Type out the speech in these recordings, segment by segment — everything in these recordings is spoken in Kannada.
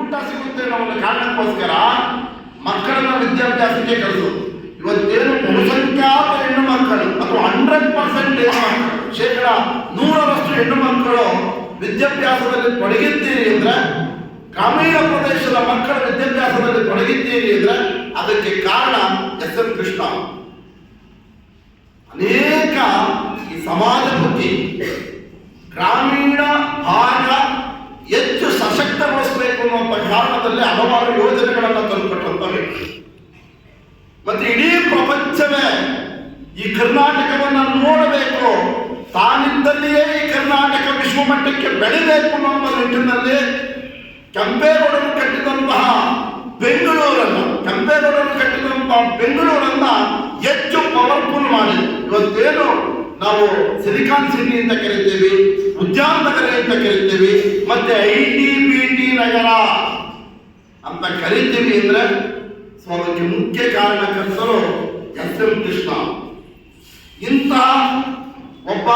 ಊಟ ಸಿಗುತ್ತೆ ಅನ್ನೋ ಕಾರಣಕ್ಕೋಸ್ಕರ ಮಕ್ಕಳನ್ನ ವಿದ್ಯಾಭ್ಯಾಸಕ್ಕೆ ಕಳಿಸೋದು ಇವತ್ತೇನು ಬಹುಸಂಖ್ಯಾತ ಹೆಣ್ಣು ಮಕ್ಕಳು ಅಥವಾ ಹಂಡ್ರೆಡ್ ಪರ್ಸೆಂಟ್ ಶೇಕಡ ನೂರರಷ್ಟು ಹೆಣ್ಣು ಮಕ್ಕಳು ವಿದ್ಯಾಭ್ಯಾಸದಲ್ಲಿ ತೊಡಗಿದ್ದೀರಿ ಅಂದ್ರೆ, ಗ್ರಾಮೀಣ ಪ್ರದೇಶದ ಮಕ್ಕಳ ವಿದ್ಯಾಭ್ಯಾಸದಲ್ಲಿ ತೊಡಗಿದ್ದೀರಿ ಅಂದ್ರೆ, ಅದಕ್ಕೆ ಕಾರಣ ಎಸ್ ಎಂ ಕೃಷ್ಣ. ಅನೇಕ ಈ ಸಮಾಜ ಬುದ್ಧಿ, ಗ್ರಾಮೀಣ ಭಾಗ ಹೆಚ್ಚು ಸಶಕ್ತಗೊಳಿಸಬೇಕು ಅನ್ನುವಂಥ ಕಾರಣದಲ್ಲಿ ಹಲವಾರು ಯೋಜನೆಗಳನ್ನು ತಂದುಕೊಟ್ಟಂತ ವ್ಯಕ್ತಿ. ಮತ್ತೆ ಇಡೀ ಪ್ರಪಂಚವೇ ಈ ಕರ್ನಾಟಕವನ್ನು ನೋಡಬೇಕು. ತಾನಿದ್ದಲ್ಲಿಯೇ ಈ ಕರ್ನಾಟಕ ವಿಶ್ವಮಟ್ಟಕ್ಕೆ ಬೆಳಿಬೇಕು ಅನ್ನುವ ನಿಟ್ಟಿನಲ್ಲಿ ಕೆಂಪೇಗೌಡರು ಕಟ್ಟಿದಂತಹ ಬೆಂಗಳೂರನ್ನು, ಕೆಂಪೇಗೌಡರು ಕಟ್ಟಿದಂತಹ ಬೆಂಗಳೂರನ್ನ ಹೆಚ್ಚು ಪವರ್ಫುಲ್ ಮಾಡಿ ಇವತ್ತೇನು ನಾವು ಸಿಲಿಕಾನ್ ಸಿಟಿ ಅಂತ ಕರಿತೀವಿ, ಉದ್ಯಾನ ನಗರ ಅಂತ ಕರಿತೀವಿ, ಮತ್ತೆ I T B T Nagar ಅಂತ ಕರಿತೀವಿ ಅಂದ್ರೆ ಸೊ ಅದಕ್ಕೆ ಮುಖ್ಯ ಕಾರಣಕರ್ತರು ಎಸ್ ಎಂ ಕೃಷ್ಣ. ಇಂತಹ ಒಬ್ಬ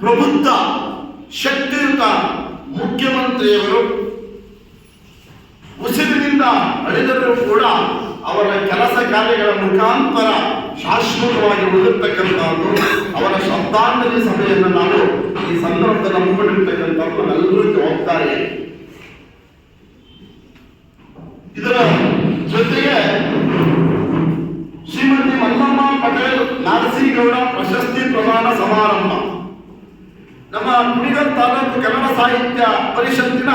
ಪ್ರಬುದ್ಧ, ಶಕ್ತಿಯುತ ಮುಖ್ಯಮಂತ್ರಿಯವರು ಉಸಿರಿನಿಂದ ಅಳಿದರೂ ಕೂಡ ಅವರ ಕೆಲಸ ಕಾರ್ಯಗಳ ಮುಖಾಂತರ ಶಾಶ್ವತವಾಗಿ ಉಳಿದಿರ್ತಕ್ಕಂಥದ್ದು, ಅವರ ಶಬ್ದಾಂಜಲಿ ಸಭೆಯನ್ನು ನಾವು ಈ ಸಂದರ್ಭದಲ್ಲಿ ಹಮ್ಮಿಕೊಂಡಿರ್ತಕ್ಕಂಥದ್ದು ನಮ್ಮೆಲ್ಲರೂ ಜವಾಬ್ದಾರಿ ಇದರ ಜೊತೆಗೆ ಶ್ರೀಮತಿ ಮಲ್ಲಮ್ಮ ಪಟೇಲ್ ನಾರಸಿಗೌಡ ಪ್ರಶಸ್ತಿ ಪ್ರದಾನ ಸಮಾರಂಭ. ನಮ್ಮ ಕುಣಿಗಲ್ ತಾಲೂಕು ಕನ್ನಡ ಸಾಹಿತ್ಯ ಪರಿಷತ್ತಿನ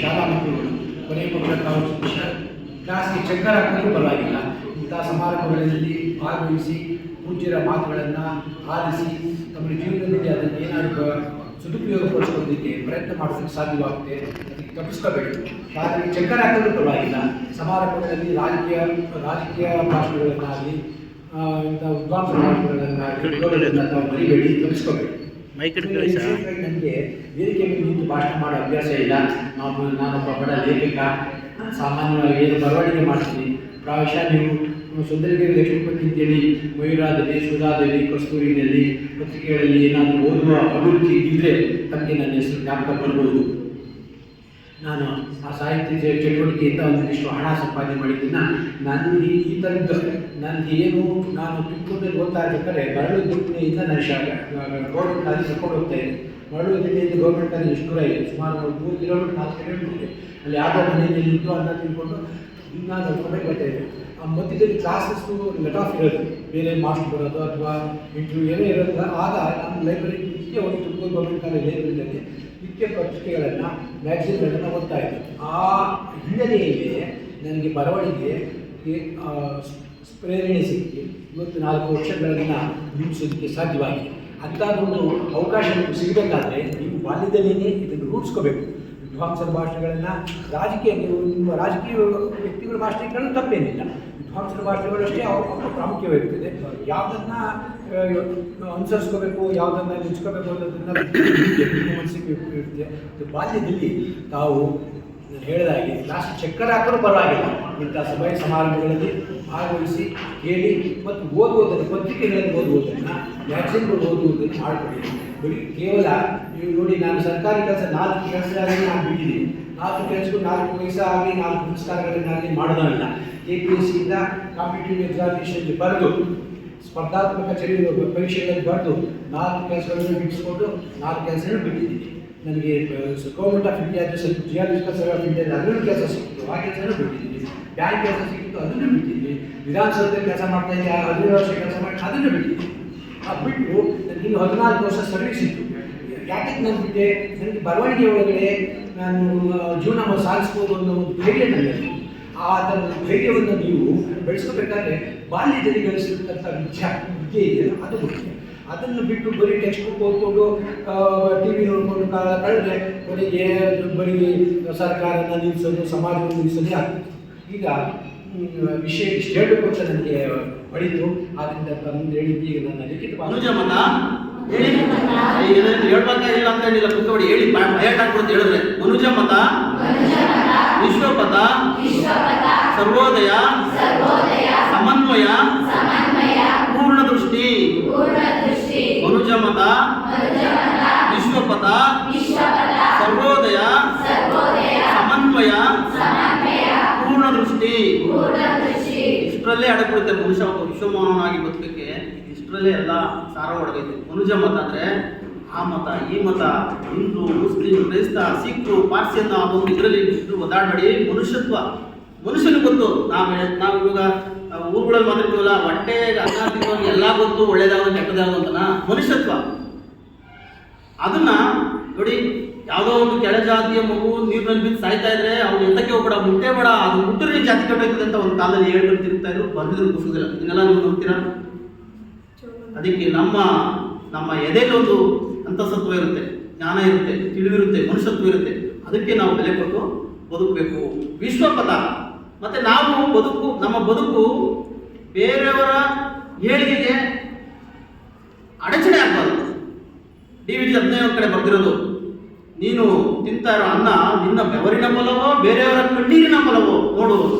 ಶಾಲಾ ಮಕ್ಕಳು, ಕೊನೆಯ ಪಕ್ಷ ತಾವು ಶ- ಕ್ಲಾಸ್ಗೆ ಚಕ್ಕರ್ ಹಾಕಿದ್ರೂ ಪರವಾಗಿಲ್ಲ. ಇಂಥ ಸಮಾರಂಭಗಳಲ್ಲಿ ಭಾಗವಹಿಸಿ ಪೂಜ್ಯರ ಮಾತುಗಳನ್ನು ಆಲಿಸಿ ತಮ್ಮ ಜೀವನದಲ್ಲಿ ಅದನ್ನು ಏನಾದರೂ ಸದುಪಯೋಗಪಡಿಸ್ಕೊಳ್ಳೋದಕ್ಕೆ ಪ್ರಯತ್ನ ಮಾಡೋದಕ್ಕೆ ಸಾಧ್ಯವಾಗುತ್ತೆ. ಅದಕ್ಕೆ ತಪ್ಪಿಸ್ಕೋಬೇಡಿ. ಶಾಲೆಗೆ ಚಕ್ಕರ್ ಹಾಕಿದ್ರೂ ಪರವಾಗಿಲ್ಲ. ಸಮಾರಂಭಗಳಲ್ಲಿ ರಾಜಕೀಯ ರಾಜಕೀಯ ಭಾಷಣಗಳನ್ನಾಗಲಿ ಇಂಥ ವಿದ್ವಾಂಸ ಭಾಷಣಗಳನ್ನಾಗಲಿ ಮರಿಬೇಡಿ ನನಗೆ ವೇದಿಕೆ ಮೇಲೆ ನಿಂತು ಭಾಷಣ ಮಾಡೋ ಅಭ್ಯಾಸ ಇಲ್ಲ. ನಾವು ನಾನೊಬ್ಬ ಬಡ ಲೇಖಕ. ಸಾಮಾನ್ಯವಾಗಿ ಏನು ಬರವಣಿಗೆ ಮಾಡ್ತೀನಿ ಪ್ರಾಯಶಃ ನೀವು ಸುಂದರಗಿರಿ ಲಕ್ಷ್ಮೀಪತಿ ಅಂತೇಳಿ ಮಯೂರಾದಲ್ಲಿ ಸುಧಾದಲ್ಲಿ ಕಸ್ತೂರಿನಲ್ಲಿ ಪತ್ರಿಕೆಗಳಲ್ಲಿ ಏನಾದರೂ ಓದುವ ಅಭಿವೃದ್ಧಿ ಇದ್ದರೆ ತಮಗೆ ನನ್ನ ಹೆಸರು ಜ್ಞಾಪಕ ಬರ್ಬೋದು. ನಾನು ಆ ಸಾಹಿತ್ಯ ಚಟುವಟಿಕೆಯಿಂದ ಒಂದಿಷ್ಟು ಹಣ ಸಂಪಾದನೆ ಮಾಡಿದ್ದೀನ ನಾನು ಈ ಈ ಥರದ್ದು ನನಗೆ ಏನು ನಾನು ತುಮಕೂರಲ್ಲಿ ಓದ್ತಾ ಇರ್ಬೇಕಾದ್ರೆ ಮರಳು ದುಡ್ಡಿನಿಂದ ನಾನು ಶಾ ಗೌರ್ಮೆಂಟ್ ಕಾಲೇಜ್ ಕರ್ಕೊಂಡು ಹೋಗ್ತಾ ಮರಳು ಜಿಲ್ಲೆಯಿಂದ ಗೌರ್ಮೆಂಟ್ ಅಲ್ಲಿ ಎಷ್ಟು ದೂರ ಇದೆ? ಸುಮಾರು ಮೂರು ಕಿಲೋಮೀಟರ್ ನಾಲ್ಕು ಕಿಲೋಮೀಟರ್ ಇದೆ. ಅಲ್ಲಿ ಯಾವ್ದಾದ್ರು ಮನೆಯಲ್ಲಿ ಇರುತ್ತೋ ಅಂತ ತಿಳ್ಕೊಂಡು ಇನ್ನ ಸ್ವಲ್ಪ ಬರ್ತಾ ಇದೆ ಆ ಮಧ್ಯದಲ್ಲಿ ಕ್ಲಾಸಸ್ಸು ಲೆಟ್ ಆಫ್ ಇರೋದು. ಬೇರೆ ಮಾಸ್ಟರ್ ಬರೋದು ಅಥವಾ ಇಂಟರ್ವ್ಯೂ ಏನೇ ಇರೋದಿಲ್ಲ. ಆಗ ನಮ್ಮ ಲೈಬ್ರರಿ ನಿತ್ಯ ಒಂದು ತುಮಕೂರು ಗೌರ್ಮೆಂಟ್ ಕಾಲೇಜ್ ಲೈಬ್ರರಿಯಲ್ಲಿ ನಿತ್ಯ ಪತ್ರಿಕೆಗಳನ್ನು ಮ್ಯಾಗ್ಝಿನ್ಗಳನ್ನು ಓದ್ತಾ ಇದ್ದೆ. ಆ ಹಿನ್ನೆಲೆಯಲ್ಲಿ ನನಗೆ ಬರವಣಿಗೆ ಪ್ರೇರಣೆ ಸಿಕ್ಕಿ ಇವತ್ತು ನಾಲ್ಕು ವರ್ಷಗಳನ್ನು ಮುಗಿಸೋದಕ್ಕೆ ಸಾಧ್ಯವಾಗಿದೆ. ಅಂಥ ಒಂದು ಅವಕಾಶ ನಿಮ್ಗೆ ಸಿಗಬೇಕಾದ್ರೆ ನೀವು ಬಾಲ್ಯದಲ್ಲಿಯೇ ಇದನ್ನು ರೂಢಿಸ್ಕೋಬೇಕು ವಿದ್ವಾಂಸರ ಭಾಷೆಗಳನ್ನು ರಾಜಕೀಯ ನೀವು ನಿಮ್ಮ ರಾಜಕೀಯ ವ್ಯಕ್ತಿಗಳ ಭಾಷೆಗಳನ್ನು ತಪ್ಪೇನಿಲ್ಲ. ವಿದ್ವಾಂಸರ ಭಾಷೆಗಳಷ್ಟೇ ಅವ್ರ ಅವು ಪ್ರಾಮುಖ್ಯವಾಗಿರ್ತದೆ ಯಾವುದನ್ನು ಅನುಸರಿಸ್ಕೋಬೇಕು, ಯಾವುದನ್ನು ನೆಚ್ಕೋಬೇಕು ಅನ್ನೋದನ್ನು ಮನಸ್ಸಿಗೆ ಇರುತ್ತೆ. ಬಾಲ್ಯದಲ್ಲಿ ತಾವು ಹೇಳಿದಾಗೆ ಲಾಸ್ಟ್ ಚಕ್ಕರ್ ಹಾಕಲು ಪರವಾಗಿಲ್ಲ. ಇಂಥ ಸಭೆ ಸಮಾರಂಭಗಳಲ್ಲಿ ಭಾಗವಹಿಸಿ ಕೇಳಿ ಮತ್ತು ಓದುವುದನ್ನು, ಪತ್ರಿಕೆಗಳಲ್ಲಿ ಓದುವುದನ್ನು ಮ್ಯಾಗ್ಝಿನ್ಗಳು ಓದುವುದನ್ನು ಮಾಡಿಕೊಳ್ಳಿ. ಬರೀ ಕೇವಲ, ನೀವು ನೋಡಿ, ನಾನು ಸರ್ಕಾರಿ ಕೆಲಸ ನಾಲ್ಕು ಕೆಲಸಗಳಲ್ಲಿ ನಾನು ಬಿಟ್ಟಿದ್ದೀನಿ. ನಾಲ್ಕು ಕೆಲಸಕ್ಕೂ ನಾಲ್ಕು ವಯಸ್ಸು ಆಗಲಿ, ನಾಲ್ಕು ಪುರಸ್ಕಾರಗಳನ್ನಾಗಲಿ ಮಾಡೋದಿಲ್ಲ. ಕೆ ಪಿ ಎಸ್ ಸಿಯಿಂದ ಕಾಂಪಿಟೇಟಿವ್ ಎಕ್ಸಾಮಿನೇಷನ್ಗೆ ಬರೆದು, ಸ್ಪರ್ಧಾತ್ಮಕ ಚರಿ ಪರೀಕ್ಷೆಗಳಲ್ಲಿ ಬರೆದು, ನಾಲ್ಕು ಕೆಲಸಗಳನ್ನು ಬಿಡಿಸ್ಕೊಂಡು ನಾಲ್ಕು ಕೆಲಸಗಳನ್ನು ಬಿಟ್ಟಿದ್ದೀನಿ. ನನಗೆ ಗೌರ್ಮೆಂಟ್ ಆಫ್ ಇಂಡಿಯಾ ಸ್ವಲ್ಪ ಸರ್ವೆ ಆಫ್ ಇಂಡಿಯಾ ಅದರಲ್ಲೂ ಕೆಲಸ ಸಿಕ್ಕಿತು ಆ ಕೆಲಸನೂ ಬಿಟ್ಟಿದ್ದೀನಿ. ಬ್ಯಾಂಕ್ ಕೆಲಸ ಸಿಕ್ಕಿತ್ತು ಅದನ್ನು ಬಿಟ್ಟಿದ್ದೀನಿ. ವಿಧಾನಸೌಧದಲ್ಲಿ ಕೆಲಸ ಮಾಡ್ತಾ ಇದ್ದೆ ಹದಿನೇಳು ವರ್ಷ ಕೆಲಸ ಮಾಡಿ ಅದನ್ನು ಬಿಟ್ಟಿದ್ದೀನಿ. ಆ ಬಿಟ್ಟು ಇನ್ನು ಹದಿನಾಲ್ಕು ವರ್ಷ ಸರ್ವಿಸ್ ಇತ್ತು. ಯಾಕೆ ನಾನು ಬಿಟ್ಟೆ ನನಗೆ ಬರವಣಿಗೆ ಒಳಗಡೆ ನಾನು ಜೀವನ ಸಾಗಿಸ್ಬೋದು ಅನ್ನೋ ಒಂದು ಧೈರ್ಯ ನನಗೆ ಆ ಥರ ಒಂದು ಧೈರ್ಯವನ್ನು ನೀವು ಬೆಳೆಸ್ಕೋಬೇಕಾದ್ರೆ ಬಾಲ್ಯದಲ್ಲಿ ಗಳಿಸಿರ್ತಕ್ಕಂಥ ವಿದ್ಯಾ, ವಿದ್ಯೆ ಇದೆಯಲ್ಲ ಅದು ಮುಖ್ಯ. ಅದನ್ನು ಬಿಟ್ಟು ಬರೀ ಟೆಕ್ಸ್ಟ್ ಬುಕ್ ಓದ್ಕೊಂಡು ಟಿ ವಿ ನೋಡ್ಕೊಂಡು ಕಳೆದ್ರೆ ಕೊನೆಗೆ ಬರೀ ಸರ್ಕಾರನ ನಿಲ್ಲಿಸೋದು ಸಮಾಜವನ್ನು ನಿಲ್ಲಿಸೋದೇ ಆಗ್ತದೆ ಈಗ ವಿಷಯ ಇಷ್ಟು ಹೇಳಬೇಕು ಅಂತ ನನಗೆ ಹೊಳಿತು ಆದ್ರಿಂದ ತಂದು ಹೇಳಿದ್ದು ಈಗ ನನ್ನ ಲಿಖಿತ ಭಾಷೆ- ಅನುಜ ಮತ ಹೇಳಿ ಹೇಳ್ಬೇಕಾಗಿಲ್ಲ ಅಂತ ಹೇಳಿಲ್ಲ ಕುತ್ಕೊಡಿ ಹೇಳಿ. ಬಯಟ್ ಹಾಕ್ಬಿಟ್ಟು ಹೇಳಿದ್ರೆ. ಮನುಜ ಮತ ವಿಶ್ವಪಥ ಸರ್ವೋದಯ ಸಮನ್ವಯ ಪೂರ್ಣ ದೃಷ್ಟಿ ಮನುಜ ಮತ ವಿಶ್ವಪಥ. ಇಷ್ಟರಲ್ಲೇ ಅಡಗಿಬಿಡುತ್ತೆ ಮನುಷ್ಯ ಒಬ್ಬ ವಿಶ್ವಮಾನವನಾಗಿ ಬದುಕಕ್ಕೆ ಇಷ್ಟರಲ್ಲೇ ಎಲ್ಲ ಸಾರ ಒಡಗೈತೆ. ಮನುಜ ಮತ ಅಂದ್ರೆ ಆ ಮತ, ಈ ಮತ, ಹಿಂದೂ, ಮುಸ್ಲಿಂ, ಕ್ರೈಸ್ತ ಸಿಖ್ರು ಪಾರ್ಸಿ ಆ ಒಂದು ಇದರಲ್ಲಿ ಇಷ್ಟು ಒದಾಡಬೇಡಿ ಮನುಷ್ಯತ್ವ, ಮನುಷ್ಯನಿಗೆ ಗೊತ್ತು. ನಾವು ನಾವು ಇವಾಗ ಊರುಗಳಲ್ಲಿ ಮಾತಾಡ್ತೀವಲ್ಲ ಹೊಟ್ಟೆ ಅನ್ನ ಎಲ್ಲ ಗೊತ್ತು ಒಳ್ಳೇದಾಗೋದು ಕೆಟ್ಟದಾಗೋದು ಅಂತನಾ? ಮನುಷ್ಯತ್ವ. ಅದನ್ನ ನೋಡಿ ಯಾವುದೋ ಒಂದು ಕೆಳ ಜಾತಿಯ ಮಗು ನೀರಿನಲ್ಲಿ ಬಿದ್ದು ಸಾಯ್ತಾ ಇದ್ರೆ ಅವ್ರು ಎಂತಕ್ಕೆ ಹೋಗ್ಬೇಡ, ಮುಟ್ಟೆ ಬೇಡ, ಅದು ಮುಟ್ಟರೆ ಜಾತಿ ಕಟ್ಟಬೇಕು ಅಂತ ಒಂದು ಕಾಲದಲ್ಲಿ ಹೇಳ್ಕೊಂಡು ತಿರುಗ್ತಾ ಇದ್ರು. ಬಂದಿದ್ರು ಕುಸುದಿಲ್ಲ ಇದನ್ನೆಲ್ಲ ನೀವು ನೋಡ್ತೀರಾ? ಅದಕ್ಕೆ ನಮ್ಮ ನಮ್ಮ ಎದೆಯಲ್ಲಿ ಒಂದು ಅಂತಸತ್ವ ಇರುತ್ತೆ. ಜ್ಞಾನ ಇರುತ್ತೆ, ತಿಳಿವಿರುತ್ತೆ, ಮನುಷ್ಯತ್ವ ಇರುತ್ತೆ. ಅದಕ್ಕೆ ನಾವು ಬೆಲೆ ಕೊಟ್ಟು ಬದುಕಬೇಕು. ವಿಶ್ವಪಥ ಮತ್ತೆ ನಾವು ಬದುಕು, ನಮ್ಮ ಬದುಕು ಬೇರೆಯವರ ಏಳಿಗೆಗೆ ಅಡಚಣೆ ಆಗ್ಬಾರ್ದು. ಡಿ ವಿ ಜಿ ಹದಿನೈದು ಕಡೆ ಬರ್ದಿರೋದು. ನೀನು ತಿಂತ ಇರೋ ಅನ್ನ ನಿನ್ನ ಬೆವರಿನ ಮೂಲವೋ, ಬೇರೆಯವರ ಕಣ್ಣೀರಿನ ಮೂಲವೋ ನೋಡುವುದು.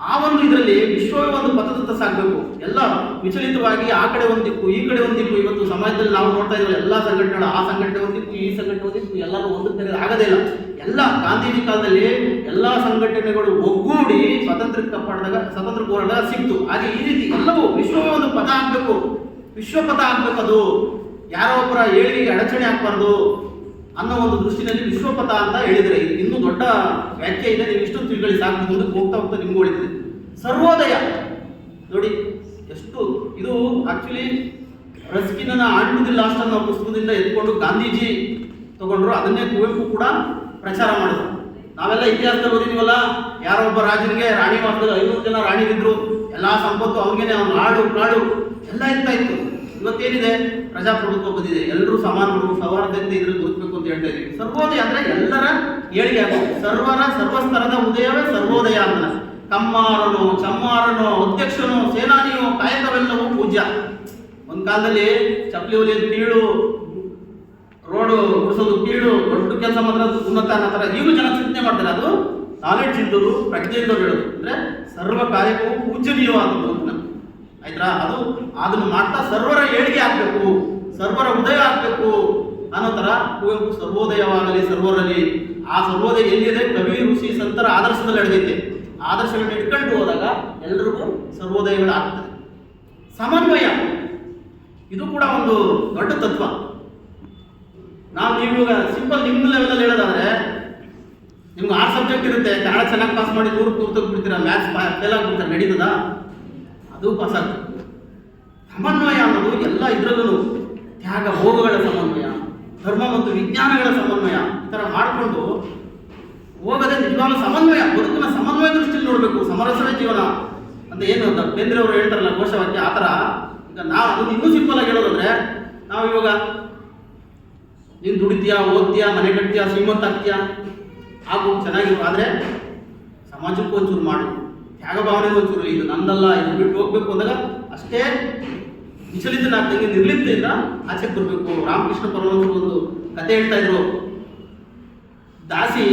ಆ ಒಂದು ಇದರಲ್ಲಿ ವಿಶ್ವವೇ ಒಂದು ಪಥದತ್ತ ಸಾಗಬೇಕು ಎಲ್ಲ ವಿಚಲಿತವಾಗಿ ಆ ಕಡೆ ಒಂದು ಈ ಕಡೆ ಒಂದು ಇವತ್ತು ಸಮಾಜದಲ್ಲಿ ನಾವು ನೋಡ್ತಾ ಇದ್ದೀವಿ, ಎಲ್ಲ ಸಂಘಟನೆಗಳು ಆ ಸಂಘಟನೆ ಒಂದು ಈ ಸಂಘಟನೆ ಒಂದು ದಿಕ್ಕು ಎಲ್ಲರೂ ಒಂದು ಆಗೋದೇ ಇಲ್ಲ. ಎಲ್ಲ ಗಾಂಧೀಜಿ ಕಾಲದಲ್ಲಿ ಎಲ್ಲ ಸಂಘಟನೆಗಳು ಒಗ್ಗೂಡಿ ಸ್ವಾತಂತ್ರ್ಯ ಕಾಪಾಡಿದಾಗ ಸ್ವಾತಂತ್ರ್ಯ ಹೋರಾಟ ಸಿಕ್ತು. ಹಾಗೆ ಈ ರೀತಿ ಎಲ್ಲವೂ ವಿಶ್ವವೇ ಒಂದು ಆಗಬೇಕು. ವಿಶ್ವ ಪದ ಆಗಬೇಕು ಅದು. ಯಾರೋ ಒಬ್ಬರ ಏಳಿಗೆ ಅಡಚಣೆ ಆಗ್ಬಾರ್ದು. ಅನ್ನೋ ಒಂದು ದೃಷ್ಟಿನಲ್ಲಿ ವಿಶ್ವಪಥ ಅಂತ ಹೇಳಿದರೆ, ಇನ್ನೂ ದೊಡ್ಡ ವ್ಯಾಖ್ಯೆ ಇದೆ, ನೀವು ಇಷ್ಟೊಂದು ತಿಳ್ಕೊಳ್ಳಿ, ಸಾಕು ಮುಂದಕ್ಕೆ ಹೋಗ್ತಾ ಹೋಗ್ತಾ ನಿಮ್ಗೆ ಉಳಿತದೆ ಸರ್ವೋದಯ. ನೋಡಿ, ಎಷ್ಟು, ಇದು ಆಕ್ಚುಲಿ ರಸ್ಕಿನ ಆಡುವುದಿಲ್ಲ ಲಾಸ್ಟ್ ಅನ್ನೋ ಪುಸ್ತಕದಿಂದ ಎತ್ಕೊಂಡು ಗಾಂಧೀಜಿ ತಗೊಂಡ್ರು, ಅದನ್ನೇ ಕುವೆಂಪು ಕೂಡ ಪ್ರಚಾರ ಮಾಡಿದ್ರು. ನಾವೆಲ್ಲ ಇತಿಹಾಸದಲ್ಲಿ ಓದಿದೀವಲ್ಲ ಯಾರೋ ಒಬ್ಬ ರಾಜನಿಗೆ ರಾಣಿ ವಾಸದಲ್ಲಿ ಐನೂರು ಜನ ರಾಣಿಗಿದ್ರು ಎಲ್ಲಾ ಸಂಪತ್ತು ಅವನಿಗೆ ಅವನ ಹಾಡು ಕಾಡು, ಎಲ್ಲ ಇರ್ತಾ ಇತ್ತು. ಇವತ್ತೇನಿದೆ? ಪ್ರಜಾಪ್ರಭುತ್ವ ಬಂದಿದೆ. ಎಲ್ಲರೂ ಸಮಾನರು ಸೌಹಾರ್ದತೆ ಇದ್ರಲ್ಲಿ ಗೊತ್ತಬೇಕು ಅಂತ ಹೇಳ್ತಾ ಇದ್ದೀವಿ. ಸರ್ವೋದಯ ಅಂದ್ರೆ ಎಲ್ಲರ ಏಳಿಗೆ ಆಗಬೇಕು ಸರ್ವರ, ಸರ್ವಸ್ತರದ ಉದಯವೇ ಸರ್ವೋದಯ ಅಂತ. ಕಮ್ಮಾರನು, ಚಮ್ಮಾರನು, ಅಧ್ಯಕ್ಷನು, ಸೇನಾನಿಯು ಕಾಯಕವೆಲ್ಲವೂ ಪೂಜ್ಯ. ಒಂದ್ ಕಾಲದಲ್ಲಿ ಚಪ್ಪಲಿ ಹೊಲಿಯೋದು ಕೀಳು, ರೋಡು ಗುಡಿಸೋದು ಕೀಳು, ದೊಡ್ಡ ಕೆಲಸ ಮಾತ್ರ ಉನ್ನತ ಅನ್ನೋ ಈಗಲೂ ಜನ ಚಿಂತನೆ ಮಾಡ್ತಾರೆ. ಅದು ನಾಲೆಡ್ಜ್ ಇದ್ದವರು ಪ್ರಜ್ಞೆ ಇದ್ದವ್ರು ಹೇಳೋದು. ಅಂದರೆ ಸರ್ವ ಕಾರ್ಯಕ್ಕೂ ಪೂಜನೀಯವಾದದ್ದು ಅಂತ. ಆಯ್ತಾ ಅದು ಅದನ್ನು ಮಾಡ್ತಾ ಸರ್ವರ ಏಳಿಗೆ ಆಗಬೇಕು, ಸರ್ವರ ಉದಯ ಆಗಬೇಕು ಅನ್ನೋ ಥರ ಕುವೆಂಪು ಸರ್ವೋದಯವಾಗಲಿ, ಸರ್ವರಲ್ಲಿ ಆ ಸರ್ವೋದಯ ಎಲ್ಲಿದೆ? ಕವಿ ಋಷಿ ಸಂತರ ಆದರ್ಶದಲ್ಲಿ ನಡೆದೈತೆ ಆದರ್ಶಗಳನ್ನ ಇಟ್ಕೊಂಡು ಹೋದಾಗ ಎಲ್ರಿಗೂ ಸರ್ವೋದಯಗಳಾಗ್ತದೆ. ಸಮನ್ವಯ. ಇದು ಕೂಡ ಒಂದು ದೊಡ್ಡ ತತ್ವ. ನಾವು ನೀವು ಇವಾಗ ಸಿಂಪಲ್ ನಿಮ್ಮ ಲೆವೆಲಲ್ಲಿ ಹೇಳೋದಾದ್ರೆ, ನಿಮ್ಗೆ ಆರು ಸಬ್ಜೆಕ್ಟ್ ಇರುತ್ತೆ, ಕನ್ನಡ ಚೆನ್ನಾಗಿ ಪಾಸ್ ಮಾಡಿ ನೂರು ನೂರು ಬಿಡ್ತೀರಾ ಮ್ಯಾಥ್ಸ್ ಫೇಲ್ ಆಗ್ಬಿಡ್ತಾರೆ, ನಡೀತದ? ಅದು ಪಾಸ್ ಆಗ್ತದೆ. ಸಮನ್ವಯ ಅನ್ನೋದು ಎಲ್ಲ ಇದರಲ್ಲೂ ತ್ಯಾಗ, ಭೋಗಗಳ ಸಮನ್ವಯ, ಧರ್ಮ ಮತ್ತು ವಿಜ್ಞಾನಗಳ ಸಮನ್ವಯ ಈ ಥರ ಮಾಡಿಕೊಂಡು ಹೋಗದೆ ನಿಜವಾಗ್ಲೂ ಸಮನ್ವಯ, ಬದುಕಿನ ಸಮನ್ವಯ ದೃಷ್ಟಿಯಲ್ಲಿ ನೋಡಬೇಕು ಸಮರಸವೇ ಜೀವನ ಅಂತ ಏನು ಅಂತ ಬೇಂದ್ರೆ ಅವರು ಹೇಳ್ತಾರಲ್ಲ ಘೋಷವಾಕ್ಯ, ಆ ಥರ ಈಗ ನಾವು ಅದನ್ನು ಇನ್ನೂ ಸಿಂಪಲ್ ಆಗಿ ಹೇಳೋದಂದ್ರೆ ನಾವು ಇವಾಗ ನೀನು ದುಡಿತೀಯಾ, ಓದ್ತೀಯಾ, ಮನೆ ಕಟ್ತೀಯಾ, ಶ್ರೀಮಂತ ಆಗ್ತೀಯಾ? ಹಾಗೂ ಚೆನ್ನಾಗಿರು. ಆದರೆ ಸಮಾಜಕ್ಕೂ ಒಂಚೂರು ಮಾಡು. ತ್ಯಾಗ ಭಾವನೆಗೂ ಒಂಚೂರು ಇದು ನಂದಲ್ಲ, ಇದು ಬಿಟ್ಟು ಹೋಗ್ಬೇಕು ಅಂದಾಗ ಅಷ್ಟೇ ವಿಚಲಿತನಾಗ್ದಂಗೆ ನಿರ್ಲಿಪ್ತೆಯಿಂದ ಆಚೆಗೆ ಬರಬೇಕು. ರಾಮಕೃಷ್ಣ ಪರಮಹಂಸರು ಒಂದು ಕತೆ ಹೇಳ್ತಾ ಇದ್ರು. ದಾಸಿ,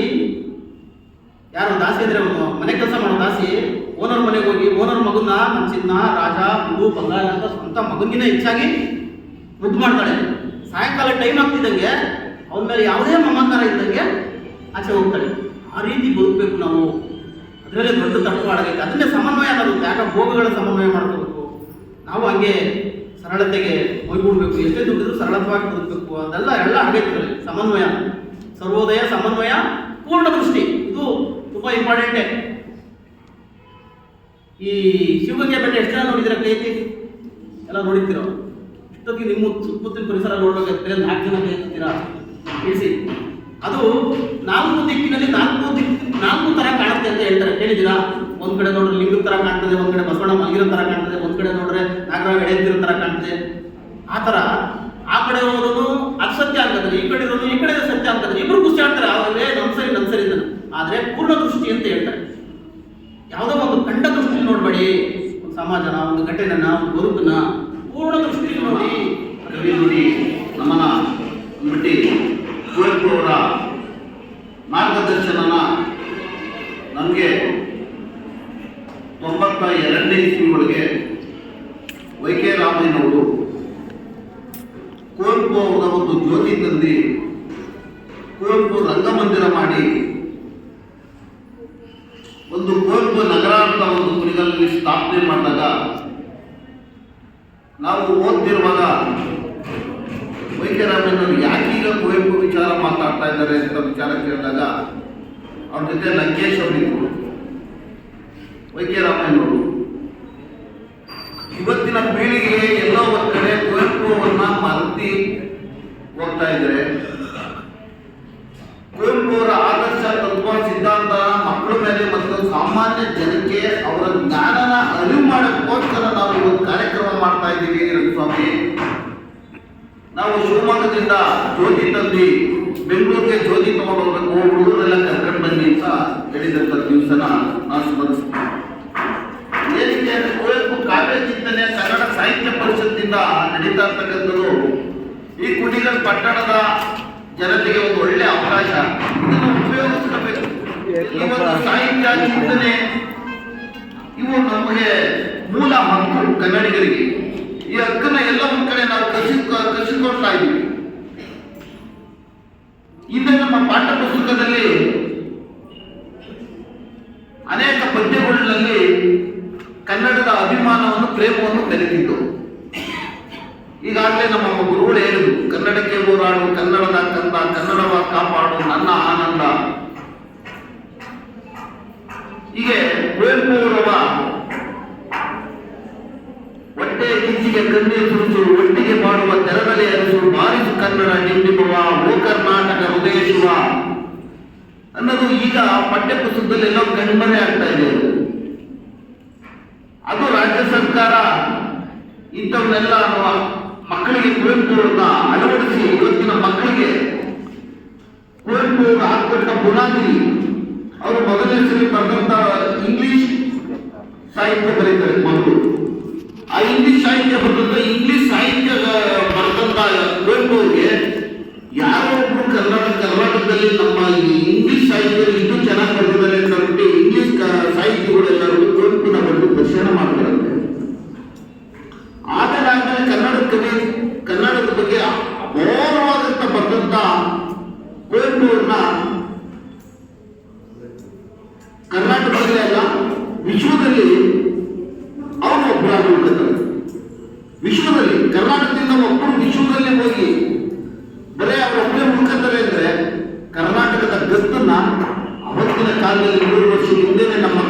ಯಾರು ದಾಸಿ ಅಂದ್ರೆ ಮನೆ ಕೆಲಸ ಮಾಡೋ ದಾಸಿ, ಓನರ್ ಮನೆಗೆ ಹೋಗಿ, ಓನರ್ ಮಗನ್ನ ಚಿನ್ನ, ರಾಜ ಗುರು ಬಂಗಾರ ಅಂತ ಸ್ವಂತ ಮಗನಿಗಿನ ಹೆಚ್ಚಾಗಿ ಮುದ್ದು ಮಾಡ್ತಾಳೆ. ಸಾಯಂಕಾಲ ಟೈಮ್ ಆಗ್ತಿದ್ದಂಗೆ ಅವನ ಮೇಲೆ ಯಾವುದೇ ಮಮಕಾರ ಇದ್ದಂಗೆ ಆಚೆ ಹೋಗ್ತಾಳೆ. ಆ ರೀತಿ ಬದುಕಬೇಕು ನಾವು. ಅದರಲ್ಲೇ ದೊಡ್ಡ ತಪ್ಪು ಮಾಡಬೇಕು ಅದನ್ನೇ ಸಮನ್ವಯ ಅನ್ನೋದು. ಯಾಕೆ ಭೋಗಗಳ ಸಮನ್ವಯ ಮಾಡ್ಕೋಬೇಕು. ನಾವು ಹಂಗೆ ಸರಳತೆಗೆ ಹೋಗ್ಬಿಡ್ಬೇಕು. ಎಷ್ಟೇ ದುಡ್ಡಿದ್ರು ಸರಳವಾಗಿ ಬದುಕಬೇಕು ಅದೆಲ್ಲ ಎಲ್ಲ ಆಗೈತೆ ಇದರಲ್ಲಿ ಸಮನ್ವಯ. ಸರ್ವೋದಯ ಸಮನ್ವಯ ಪೂರ್ಣ ದೃಷ್ಟಿ. ಇದು ತುಂಬಾ ಇಂಪಾರ್ಟೆಂಟೆ ಈ ಶಿವಗಂಗೆ ಬೆಟ್ಟ ಎಷ್ಟು ಜನ ನೋಡಿದಿರ ಕೈ ಎಲ್ಲ ನೋಡಿರ್ತೀರೋ? ಇಷ್ಟೊತ್ತಿಗೆ ನಿಮ್ಮ ಸುತ್ತಮುತ್ತಲಿನ ಪರಿಸರ ನೋಡ್ಬೇಕಾಗ್ತದೆ ನಾಲ್ಕು ಜನ ಕೈ ಎತ್ತೀರಾ ಇಳಿಸಿ ಅದು ನಾಲ್ಕು ದಿಕ್ಕಿನಲ್ಲಿ ನಾಲ್ಕು ದಿಕ್ಕು ನಾಲ್ಕು ತರ ಕಾಣುತ್ತೆ ಅಂತ ಹೇಳ್ತಾರೆ. ಕೇಳಿದ್ದೀರಾ? ಒಂದ್ ಕಡೆ ನೋಡ್ರೆ ಲಿಂಗದ ತರ ಕಾಣ್ತದೆ, ಒಂದ್ ಕಡೆ ಬಸವಣ್ಣ ಮಲಗಿರೋ ತರ ಕಾಣ್ತದೆ, ಒಂದ್ ಕಡೆ ನೋಡ್ರೆ ನಾಗರಾವ್ ಎಳೆದಿರೋ ತರ ಕಾಣ್ತದೆ. ಆ ತರ. ಆ ಕಡೆ ಹೋದ್ರು ಅದು ಸತ್ಯ ಆಗ್ತದೆ ಈ ಕಡೆ ಇರೋದು, ಈ ಕಡೆ ಸತ್ಯ ಆಗ್ತದೆ ಇಬ್ರು ಖುಷಿ ಆಗ್ತಾರೆ. ಅವರೇ ನಮ್ ಸರಿ ನಮ್ ಸರಿ ಆದ್ರೆ ಪೂರ್ಣ ದೃಷ್ಟಿ ಅಂತ ಹೇಳ್ತಾರೆ. ಯಾವುದೋ ಒಂದು ಕಂಡ ದೃಷ್ಟಿಲಿ ನೋಡ್ಬೇಡಿ. ಒಂದು ಸಮಾಜನ, ಒಂದು ಘಟನೆನ, ಒಂದು ಬದುಕನ್ನ ಪೂರ್ಣ ದೃಷ್ಟಿಲಿ ನೋಡಿ. ಕವಿ ನೋಡಿ ನಮ್ಮನ ಬಿಟ್ಟಿ ಕುವೆಂಪು ಅವರ ಮಾರ್ಗದರ್ಶನನ ನನಗೆ ತೊಂಬತ್ತ ಎರಡನೇ ಇಸ್ವಿ ಒಳಗೆ ವೈ ಕೆ ರಾಮಯ್ಯನವರು ಕುವೆಂಪು ಅವರ ಒಂದು ಜ್ಯೋತಿ ತಂದು ಕುವೆಂಪು ರಂಗಮಂದಿರ ಮಾಡಿ ಒಂದು ಕುವೆಂಪು ನಗರ ಅಂತ ಒಂದು ಕುಣಿಗಲ್ಲಿ ಸ್ಥಾಪನೆ ಮಾಡಿದಾಗ ನಾವು ಓದ್ತಿರುವಾಗ ವೈದ್ಯರಾಮಯ್ಯನವರು ಯಾಕೀಗ ಕುವೆಂಪು ವಿಚಾರ ಮಾತಾಡ್ತಾ ಇದ್ದಾರೆ ಅಂತ ವಿಚಾರ ಕೇಳಿದಾಗ ಅವ್ರ ಜೊತೆ ಲಂಕೇಶ್ ಅವರಿದ್ರು ವೈದ್ಯರಾಮಯ್ಯನವರು ಇವತ್ತಿನ ಪೀಳಿಗೆ ಎಲ್ಲೋ ಒಂದ್ ಕಡೆ ಕುವೆಂಪು ಅವರನ್ನ ಮರೆತಿ ಹೋಗ್ತಾ ಕುವೆಂಪು ಅವರ ಆದರ್ಶ ತತ್ವ, ಸಿದ್ಧಾಂತ, ಮಕ್ಕಳ ಮೇಲೆ ಮತ್ತು ಸಾಮಾನ್ಯ ಜನಕ್ಕೆ ಅವರ ಜ್ಞಾನನ ಅರಿವು ಮಾಡೋಕ್ಕೋಸ್ಕರ ನಾವು ಒಂದು ಕಾರ್ಯಕ್ರಮ ಮಾಡ್ತಾ ಇದ್ದೀವಿ ಸ್ವಾಮಿ ನಾವು ಶಿವಮೊಗ್ಗದಿಂದ ಜ್ಯೋತಿ ತಂದಿ ಬೆಂಗಳೂರಿಗೆ ಜ್ಯೋತಿ ತಗೊಂಡು ಹೋಗ್ಬೇಕು, ಹುಡುಗರೆಲ್ಲ ಕರ್ಕೊಂಡು ಬನ್ನಿ ಅಂತ ಹೇಳಿದಂಥ ದಿವಸನ ನಾನು ಸ್ಮರಿಸ್ತೀನಿ ಏನಕ್ಕೆ ಅಂದ್ರೆ ಕುವೆಂಪು ಕಾವ್ಯ ಚಿಂತನೆ ಕನ್ನಡ ಸಾಹಿತ್ಯ ಪರಿಷತ್ತಿಂದ ನಡೀತಾ ಇರ್ತಕ್ಕಂಥದ್ದು ಈ ಕುಣಿಗಲ್ ಪಟ್ಟಣದ ಜನತೆಗೆ ಒಂದು ಒಳ್ಳೆ ಅವಕಾಶ. ಇದನ್ನು ಉಪಯೋಗಿಸಬೇಕು ಸಾಹಿತ್ಯ ಚಿಂತನೆ, ಇವು ನಮಗೆ ಮೂಲ ಹಕ್ಕು ಕನ್ನಡಿಗರಿಗೆ. ಈ ಹಕ್ಕನ್ನ ಎಲ್ಲ ಒಂದ್ ಕಡೆ ನಾವು ಕಸಿ ಕಸಿಕೊಳ್ತಾ ಇದ್ದೀವಿ. ಹಿಂದೆ ನಮ್ಮ ಪಾಠ ಪುಸ್ತಕದಲ್ಲಿ ಅನೇಕ ಪದ್ಯಗಳಲ್ಲಿ ಕನ್ನಡದ ಅಭಿಮಾನವನ್ನು, ಪ್ರೇಮವನ್ನು ಬೆರೆತಿದ್ದು ಈಗಾಗಲೇ ನಮ್ಮ ಗುರುಗಳು ಹೇಳಿದ್ರು, ಕನ್ನಡಕ್ಕೆ ಹೋರಾಡು, ಕನ್ನಡದ ಕಂದ, ಕನ್ನಡವ ಕಾಪಾಡು, ನನ್ನ ಆನಂದ. ಹೀಗೆ ಕುವೆಂಪು ಅವರವ ಒಟ್ಟೆ ಕಿಚ್ಚಿಗೆ ಕಣ್ಣೀರು ಸುರಿಸು, ಒಟ್ಟಿಗೆ ಮಾಡುವ ತೆರಮಲೆ ಅರಸು, ಬಾರಿಸು ಕನ್ನಡ ಡಿಂಡಿಮುವ ಓ ಕರ್ನಾಟಕ ಶಿವ ಅನ್ನೋದು ಈಗ ಪಠ್ಯ ಪುಸ್ತಕದಲ್ಲಿ ಎಲ್ಲೋ ಆಗ್ತಾ ಇದೆ ಅದು. ಅದು ರಾಜ್ಯ ಸರ್ಕಾರ ಇಂಥವನ್ನೆಲ್ಲ ನಮ್ಮ ಮಕ್ಕಳಿಗೆ ಕುವೆಂಪು ಅವ್ರನ್ನ ಅಳವಡಿಸಿ ಇವತ್ತಿನ ಮಕ್ಕಳಿಗೆ ಕುವೆಂಪು ಅವರು ಹಾಕೊಟ್ಟ ಬುನಾದಿ ಅವರು ಮೊದಲನೇ ಸರಿ ಬರೆದಂತ ಇಂಗ್ಲಿಷ್ ಸಾಹಿತ್ಯ ಬರೀತಾರೆ ಮಕ್ಕಳು ಆ ಇಂಗ್ಲಿಷ್ ಸಾಹಿತ್ಯ ಬರೆದಂತ ಇಂಗ್ಲಿಷ್ ಸಾಹಿತ್ಯ ಬರೆದಂತ ಕುವೆಂಪು ಅವರಿಗೆ ಯಾರೋ ಒಬ್ರು ಕನ್ನಡ ಕರ್ನಾಟಕದಲ್ಲಿ ನಮ್ಮ ಕಾಲದಲ್ಲಿ ನೂರು ವರ್ಷ ನಮ್ಮ